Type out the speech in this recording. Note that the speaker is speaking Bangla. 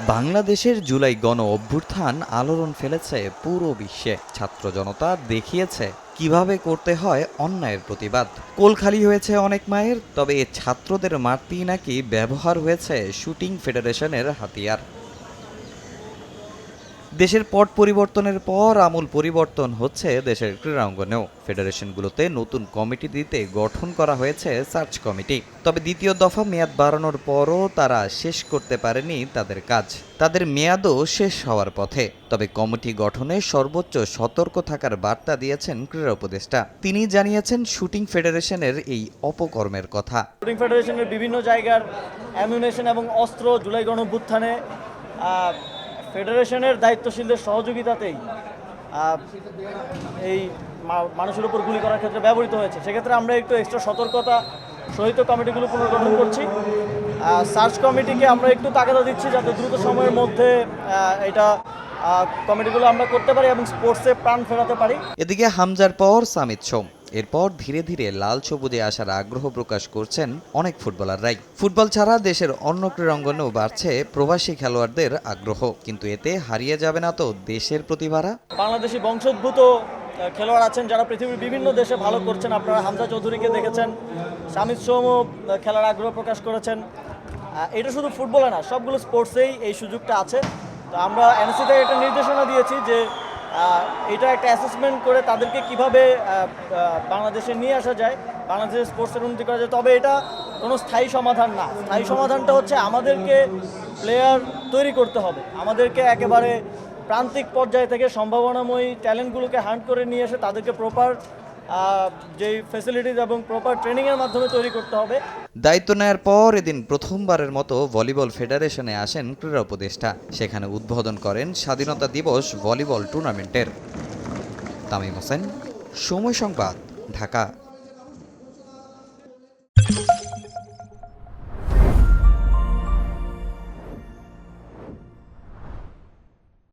বাংলাদেশের জুলাই গণ অভ্যুত্থান আলোড়ন ফেলেছে পুরো বিশ্বে। ছাত্র জনতা দেখিয়েছে কীভাবে করতে হয় অন্যায়ের প্রতিবাদ। কোল খালি হয়েছে অনেক মায়ের, তবে ছাত্রদের মারতেই নাকি ব্যবহার হয়েছে শুটিং ফেডারেশনের হাতিয়ার। দেশের পট পরিবর্তনের পর আমূল পরিবর্তন হচ্ছে দেশের ক্রীড়াঙ্গনেও। ফেডারেশনগুলোতে নতুন কমিটি দিতে গঠন করা হয়েছে সার্চ কমিটি। তবে দ্বিতীয় দফা মেয়াদ বাড়ানোর পরও তারা শেষ করতে পারেনি তাদের কাজ। তাদের মেয়াদও শেষ হওয়ার পথে। তবে কমিটি গঠনে সর্বোচ্চ সতর্ক থাকার বার্তা দিয়েছেন ক্রীড়া উপদেষ্টা। তিনি জানিয়েছেন, শুটিং ফেডারেশনের এই অপকর্মের কথা। শুটিং ফেডারেশনের বিভিন্ন জায়গার অ্যামিউনেশন এবং অস্ত্র জুলাই গণভ্যুত্থানে ফেডারেশনের দায়িত্বশীলদের সহযোগিতাতেই এই মানুষের উপর গুলি করার ক্ষেত্রে ব্যবহৃত হয়েছে। সেক্ষেত্রে আমরা একটু এক্সট্রা সতর্কতা সহিত কমিটিগুলো পুনর্গঠন করছি। সার্চ কমিটিকে আমরা একটু তাগাদা দিচ্ছি যাতে দ্রুত সময়ের মধ্যে এটা কমিটিগুলো আমরা করতে পারি এবং স্পোর্টসে প্রাণ ফেরাতে পারি। এদিকে হামজার পর সামিত সোম। এরপর ধীরে ধীরে লাল সবুজে আসার আগ্রহ প্রকাশ করছেন অনেক ফুটবলাররাই। ফুটবল ছাড়া দেশের অন্য ক্রীড়াঙ্গনেও বাড়ছে প্রবাসী খেলোয়াড়দের আগ্রহ। কিন্তু এতে হারিয়ে যাবে না তো দেশের প্রতিভারা? বাংলাদেশি বংশোদ্ভূত খেলোয়াড় আছেন যারা পৃথিবীর বিভিন্ন দেশে ভালো করছেন। আপনারা হামজা চৌধুরীকে দেখেছেন, শামিদ সোমও খেলার আগ্রহ প্রকাশ করেছেন। এটা শুধু ফুটবলে না, সবগুলো স্পোর্টসেই এই সুযোগটা আছে। তো আমরা এনএসসি থেকে একটা নির্দেশনা দিয়েছি যে এটা একটা অ্যাসেসমেন্ট করে তাদেরকে কীভাবে বাংলাদেশে নিয়ে আসা যায়, বাংলাদেশের স্পোর্টসের উন্নতি করা যায়। তবে এটা কোনো স্থায়ী সমাধান না। স্থায়ী সমাধানটা হচ্ছে আমাদেরকে প্লেয়ার তৈরি করতে হবে। আমাদেরকে একেবারে প্রান্তিক পর্যায় থেকে সম্ভাবনাময়ী ট্যালেন্টগুলোকে হান্ট করে নিয়ে এসে তাদেরকে প্রপার যেই ফ্যাসিলিটিজ এবং প্রপার ট্রেনিংয়ের মাধ্যমে তৈরি করতে হবে। দায়িত্ব নেয়ার পর এদিন প্রথমবারের মতো ভলিবল ফেডারেশনে আসেন ক্রীড়া উপদেষ্টা। সেখানে উদ্বোধন করেন স্বাধীনতা দিবস ভলিবল টুর্নামেন্টের। তামিম হোসেন, সময় সংবাদ, ঢাকা।